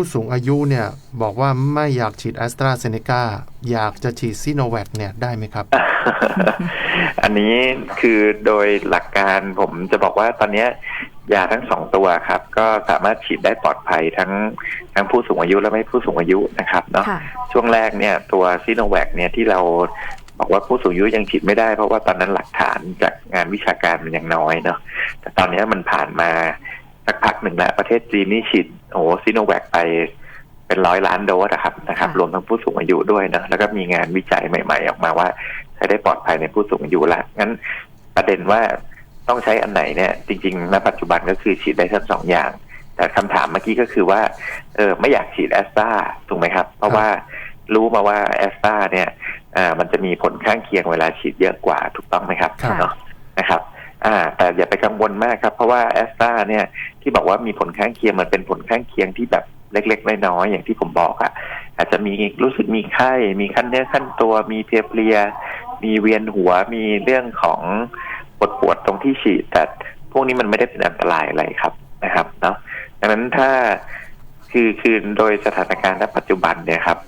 ผู้สูงอายุเนี่ยบอกว่าไม่อยากฉีดแอสตราเซเนกาอยากจะฉีดซีโนแวคเนี่ยได้ไหมครับ อันนี้คือโดยหลักการผมจะบอกว่าตอนเนี้ยยาทั้งสองตัวครับ ก็สามารถฉีดได้ปลอดภัยทั้งทั้งผู้สูงอายุและไม่ผู้สูงอายุนะครับเนาะค่ะช่วงแรกเนี่ยตัวซีโนแวคเนี่ยที่เราบอกว่าผู้สูงอายุยังฉีดไม่ได้เพราะว่าตอนนั้นหลักฐานจากงานวิชาการมันยังน้อยเนาะแต่ตอนนี้มันผ่านมา สักพักหนึ่งแล้ว ประเทศจีนนี่ฉีดโอ้ซีโนแวคไปเป็นร้อยล้านโดสอะครับนะครับค่ะรวมทั้งผู้สูงอายุด้วยนะแล้วก็มีงานวิจัยใหม่ๆ ออกมาว่า ใช้ได้ปลอดภัยในผู้สูงอายุละงั้นประเด็นว่าต้องใช้อันไหนเนี่ย จริงๆณปัจจุบันก็คือฉีดได้ทั้งสองอย่าง แต่คำถามเมื่อกี้ก็คือว่าเออไม่อยากฉีดแอสตราถูกไหมครับ เพราะว่ารู้มาว่าแอสตราเนี่ยอ่ามันจะมีผลข้างเคียงเวลาฉีดเยอะกว่าถูกต้องไหมครับครับเนาะนะครับ อ่า แต่อย่าไปกังวลมากครับ เพราะว่าแอสตราเนี่ยที่บอกว่ามีผลข้างเคียงมันเป็นผลข้างเคียงที่แบบเล็กๆน้อยๆอย่างที่ผมบอกอะอาจจะมีรู้สึกมีไข้ มีขั้นเนื้อขั้นตัว มีเพลียๆมีเวียนหัว มีเรื่องของปวดปวดตรงที่ฉีด แต่พวกนี้มันไม่ได้เป็นอันตรายอะไรครับนะครับเนาะดังนั้นถ้าคือคือโดยสถานการณ์ณปัจจุบันเนี่ยครับ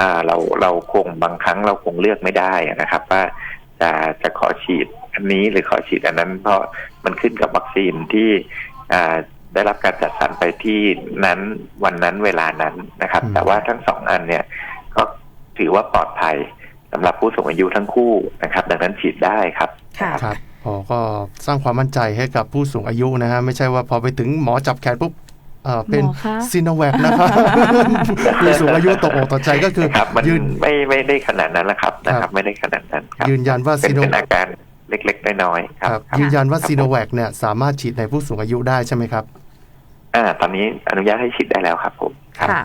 อ่าเราเราคงบางครั้งเราคงเลือกไม่ได้นะครับ ว่าจะจะขอฉีด อันนี้หรือขอฉีดอันนั้น เพราะมันขึ้นกับวัคซีนที่อ่าได้รับการจัดสรรไปที่นั้นวันนั้นเวลานั้นนะครับอืมแต่ว่าทั้งสองอันเนี่ยก็ถือว่าปลอดภัยสำหรับผู้สูงอายุทั้งคู่นะครับ ดังนั้นฉีดได้ครับค่ะครับพอก็สร้างความมั่นใจให้กับผู้สูงอายุนะฮะไม่ใช่ว่าพอไปถึงหมอจับแขนปุ๊บเออเป็นหมอคะซีโนแวคนะครับผู้สูงอายุตกอกตกใจก็คือครับมันยืนไม่ไม่ได้ขนาดนั้นแหละครับนะคครัรับบไม่ได้ขนาดนั้นครับยืนยันว่าเป็นซีโนเป็นอาการ เล็กๆน้อยๆคครับรับครับยืนยันว่าซีโนแวคเนี่ยสามารถฉีดในผู้สูงอายุได้ใช่ไหมครับอ่าตอนนี้อนุญาตให้ฉีดได้แล้วครับผมครับค่ะ